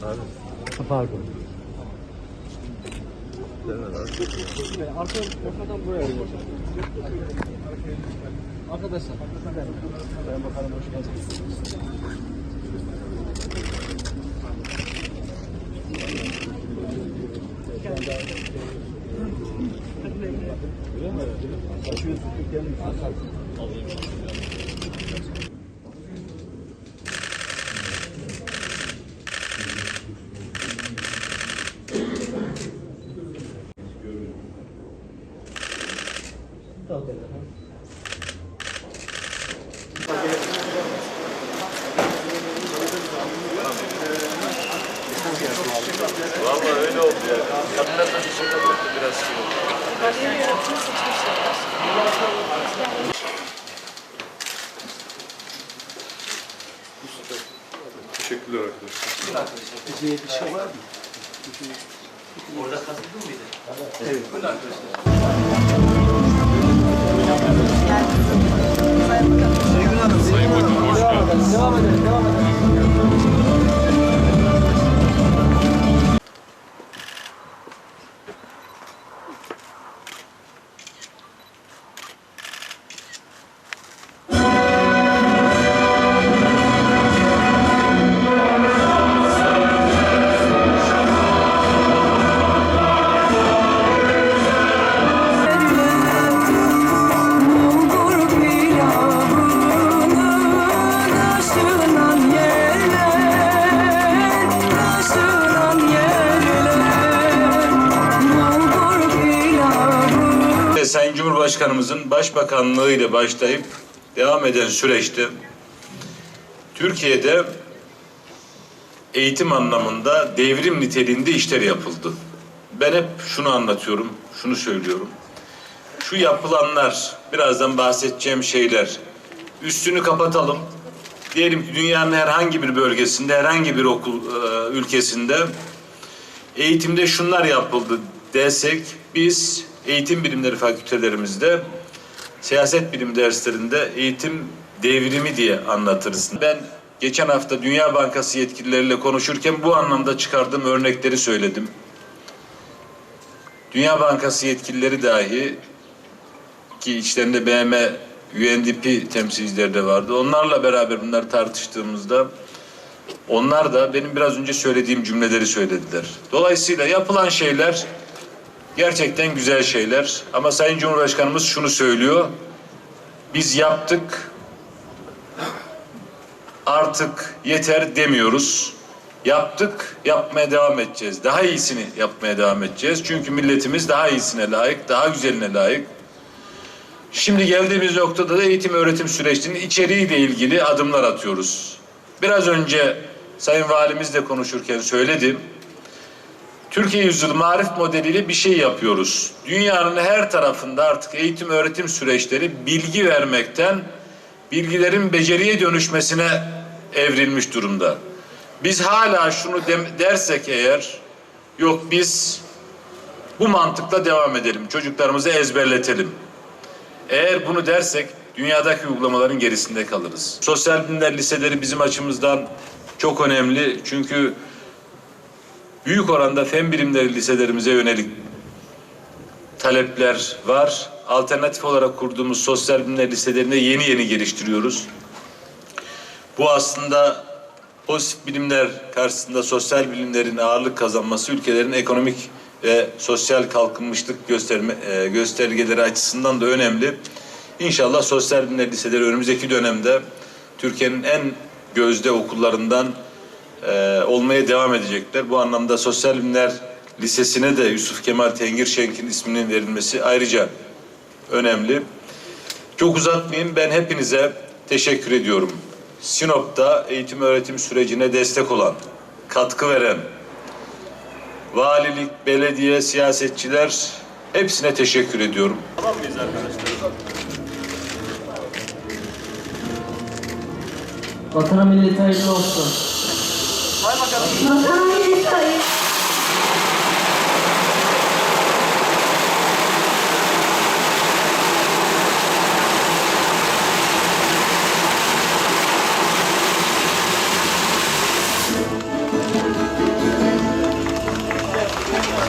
Ha, Pardon. Arka ortadan buraya. Arkadaşlar. Sayın Bakanım hoş geldiniz. Vallahi öyle oldu ya. Kadınlar da dışarıda baktı biraz şey oldu. Teşekkürler arkadaşlar. Sayın Bakan hoş geldiniz. Devam edelim, devam edelim. Cumhurbaşkanımızın başbakanlığı ile başlayıp devam eden süreçte Türkiye'de eğitim anlamında devrim niteliğinde işler yapıldı. Ben hep şunu anlatıyorum, şunu söylüyorum. Şu yapılanlar, birazdan bahsedeceğim şeyler, üstünü kapatalım. Diyelim ki dünyanın herhangi bir bölgesinde, herhangi bir okul e, ülkesinde eğitimde şunlar yapıldı desek biz eğitim bilimleri fakültelerimizde siyaset bilim derslerinde eğitim devrimi diye anlatırız. Ben geçen hafta Dünya Bankası yetkilileriyle konuşurken bu anlamda çıkardığım örnekleri söyledim. Dünya Bankası yetkilileri dahi ki içlerinde BM, UNDP temsilcileri de vardı. Onlarla beraber bunları tartıştığımızda onlar da benim biraz önce söylediğim cümleleri söylediler. Dolayısıyla yapılan şeyler gerçekten güzel şeyler. Ama Sayın Cumhurbaşkanımız şunu söylüyor. Biz yaptık. Artık yeter demiyoruz. Yaptık, yapmaya devam edeceğiz. Daha iyisini yapmaya devam edeceğiz. Çünkü milletimiz daha iyisine layık, daha güzeline layık. Şimdi geldiğimiz noktada da eğitim öğretim süreçlerinin içeriğiyle ilgili adımlar atıyoruz. Biraz önce Sayın Valimizle konuşurken söyledim. Türkiye Yüzyılı Marif modeliyle bir şey yapıyoruz. Dünyanın her tarafında artık eğitim öğretim süreçleri bilgi vermekten bilgilerin beceriye dönüşmesine evrilmiş durumda. Biz hala şunu dem- dersek eğer yok biz bu mantıkla devam edelim. Çocuklarımızı ezberletelim. Eğer bunu dersek dünyadaki uygulamaların gerisinde kalırız. Sosyal bilimler liseleri bizim açımızdan çok önemli. Çünkü büyük oranda fen bilimleri liselerimize yönelik talepler var. Alternatif olarak kurduğumuz sosyal bilimler liselerinde yeni yeni geliştiriyoruz. Bu aslında pozitif bilimler karşısında sosyal bilimlerin ağırlık kazanması ülkelerin ekonomik ve sosyal kalkınmışlık gösterme, e, göstergeleri açısından da önemli. İnşallah sosyal bilimler liseleri önümüzdeki dönemde Türkiye'nin en gözde okullarından e, olmaya devam edecekler. Bu anlamda Sosyal Bilimler Lisesi'ne de Yusuf Kemal Tengir Şenk'in isminin verilmesi ayrıca önemli. Çok uzatmayayım. Ben hepinize teşekkür ediyorum. Sinop'ta eğitim öğretim sürecine destek olan, katkı veren, valilik, belediye, siyasetçiler hepsine teşekkür ediyorum. Tamam mıyız arkadaşlar? Vatana millete hayırlı olsun. ございまし。